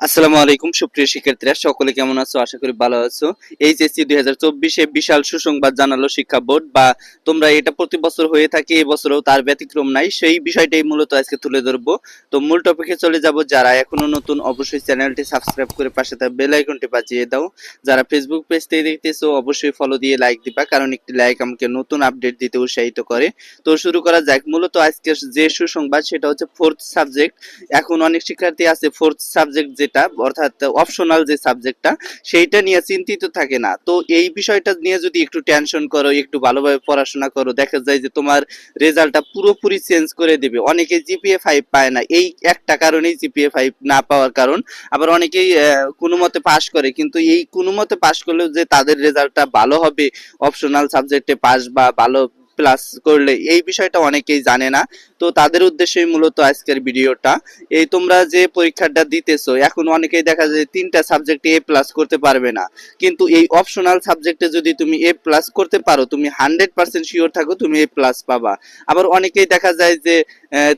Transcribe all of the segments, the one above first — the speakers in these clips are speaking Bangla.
আসসালামু আলাইকুম, সুপ্রিয় শিক্ষার্থীরা, সকলে কেমন আছো? আশা করি ভালো আছো। এইচএসসি দুই হাজার চব্বিশে বিশাল সুসংবাদ জানালো শিক্ষা বোর্ড, বা তোমরা এটা প্রতি বছর হয়ে থাকে এবছরও তার ব্যতিক্রম নাই। সেই বিষয়টাই মূলত আজকে তুলে ধরবো। তো মূল টপিকে চলে যাব। যারা এখনও নতুন, অবশ্যই চ্যানেলটি সাবস্ক্রাইব করে পাশে থাকা বেল আইকনটি বাজিয়ে দাও। যারা ফেসবুক পেজ দেখতেছো, অবশ্যই ফলো দিয়ে লাইক দিবা, কারণ একটি লাইক আমাকে নতুন আপডেট দিতে উৎসাহিত করে। তো শুরু করা যাক। মূলত আজকে যে সুসংবাদ, সেটা হচ্ছে ফোর্থ সাবজেক্ট এখন অনেক শিক্ষার্থী আছে ফোর্থ সাবজেক্ট যেটা, অর্থাৎ অপশনাল যে সাবজেক্টটা সেইটা নিয়ে চিন্তিত থাকে না। তো এই বিষয়টা নিয়ে যদি একটু টেনশন করো, একটু ভালোভাবে পড়াশোনা করো, দেখা যায় যে তোমার রেজাল্টটা পুরোপুরি চেঞ্জ করে দেবে। অনেকে জিপিএ ফাইভ পায় না। এই একটা কারণেই জিপিএ ফাইভ না পাওয়ার কারণ। আবার অনেকেই কোনো মতে পাশ করে। কিন্তু এই কোনো মতে পাশ করলেও যে তাদের রেজাল্টটা ভালো হবে অপশনাল সাবজেক্টে পাস বা ভালো প্লাস করলে, এই বিষয়টা অনেকেই জানে না। তো তাদের উদ্দেশ্যেই মূলত আজকের ভিডিওটা। এই তোমরা যে পরীক্ষাটা দিতেছো, এখন অনেকেই দেখা যায় তিনটা সাবজেক্টে এ প্লাস করতে পারবে না। কিন্তু এই অপশনাল সাবজেক্টে যদি তুমি এ প্লাস করতে পারো, তুমি হান্ড্রেড পার্সেন্ট শিওর থাকো তুমি এ প্লাস পাবা। আবার অনেকেই দেখা যায় যে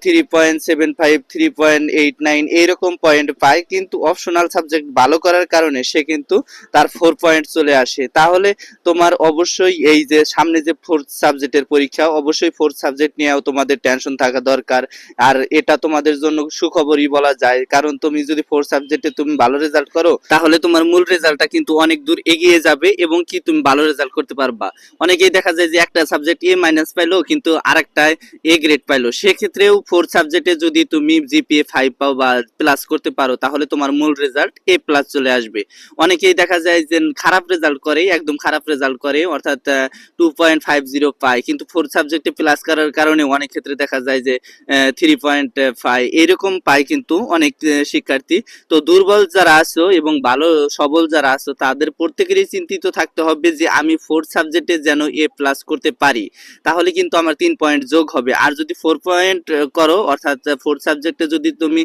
three point seven five three point eight nine এইরকম পয়েন্ট পায়, কিন্তু অপশনাল সাবজেক্ট ভালো করার কারণে সে কিন্তু তার ফোর পয়েন্ট চলে আসে। তাহলে তোমার অবশ্যই এই যে সামনে যে ফোর্থ সাবজেক্টের পরীক্ষা, অবশ্যই ফোর্থ সাবজেক্ট নিয়েও তোমাদের টেনশন থাকা দরকার। আর এটা তোমাদের জন্য সুখবরই বলা যায়। কারণ তুমি যদি ফোর্থ সাবজেক্টে তুমি ভালো রেজাল্ট করো, তাহলে তোমার মূল রেজাল্টটা কিন্তু অনেক দূর এগিয়ে যাবে এবং কি তুমি ভালো রেজাল্ট করতে পারবা। অনেকেই দেখা যায় যে একটা সাবজেক্ট এ মাইনাস পাইলো, কিন্তু আরেকটায় এ গ্রেড পাইলো। সেক্ষেত্রেও ফোর্থ সাবজেক্টে যদি তুমি জিপিএ ফাইভ পাও বা প্লাস করতে পারো, তাহলে তোমার মূল রেজাল্ট এ প্লাস চলে আসবে। অনেকেই দেখা যায় যে খারাপ রেজাল্ট করে, একদম খারাপ রেজাল্ট করে, অর্থাৎ টু পয়েন্ট ফাইভ জিরো পায়। কিন্তু ফোর্থ সাবজেক্টে প্লাস করার কারণে অনেক ক্ষেত্রে দেখা যায় যে থ্রি পয়েন্ট ফাইভ এরকম পায় কিন্তু অনেক শিক্ষার্থী। তো দুর্বল যারা আছো এবং ভালো, সবল যারা আছো, তাদের প্রত্যেকেরই চিন্তিত থাকতে হবে যে, আমি ফোর্থ সাবজেক্টে যেন এ প্লাস করতে পারি। তাহলে কিন্তু আমার তিন পয়েন্ট যোগ হবে। আর যদি ফোর পয়েন্ট করো, অর্থাৎ ফোর্থ সাবজেক্টে যদি তুমি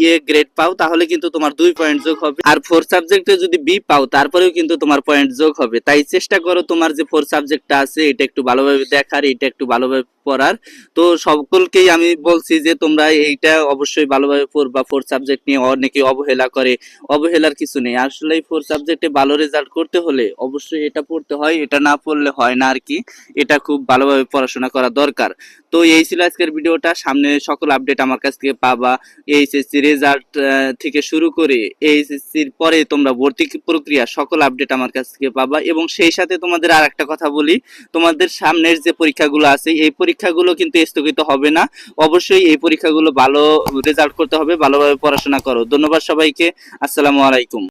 ইয়ে গ্রেড পাও, তাহলে কিন্তু তোমার দুই পয়েন্ট যোগ হবে। আর ফোর্থ সাবজেক্টে যদি বি পাও, তারপরেও কিন্তু তোমার পয়েন্ট যোগ হবে। তাই চেষ্টা করো তোমার যে ফোর্থ সাবজেক্টটা আছে, এটা একটু ভালোভাবে দেখার, এটা একটু ভালোভাবে পড়ার। তো সকলকেই আমি বলছি যে তোমরা এইটা অবশ্যই ভালোভাবে পড়বা ফোর্থ সাবজেক্ট নিয়ে অনেকে অবহেলা করে। অবহেলার কিছু নেই। আসলে ফোর্থ সাবজেক্টে ভালো রেজাল্ট করতে হলে অবশ্যই এটা পড়তে হয়, এটা না পড়লে হয় না আর কি এটা খুব ভালোভাবে পড়াশোনা করা দরকার। তো এই ছিল আজকের ভিডিওটা। সামনে সকল আপডেট আমার কাছ থেকে পাবা। এইচএসসি রেজাল্ট থেকে শুরু করে এইচএসসির পরে তোমরা ভর্তি প্রক্রিয়া সকল আপডেট আমার কাছ থেকে পাবা। এবং সেই সাথে তোমাদের আর একটা কথা বলি। তোমাদের সামনের যে পরীক্ষাগুলো আছে, এই পরীক্ষাগুলো কিন্তু স্থগিত হবে না। অবশ্যই এই পরীক্ষাগুলো ভালো রেজাল্ট করতে হবে, ভালোভাবে পড়াশোনা করো। ধন্যবাদ সবাইকে। আসসালামু আলাইকুম।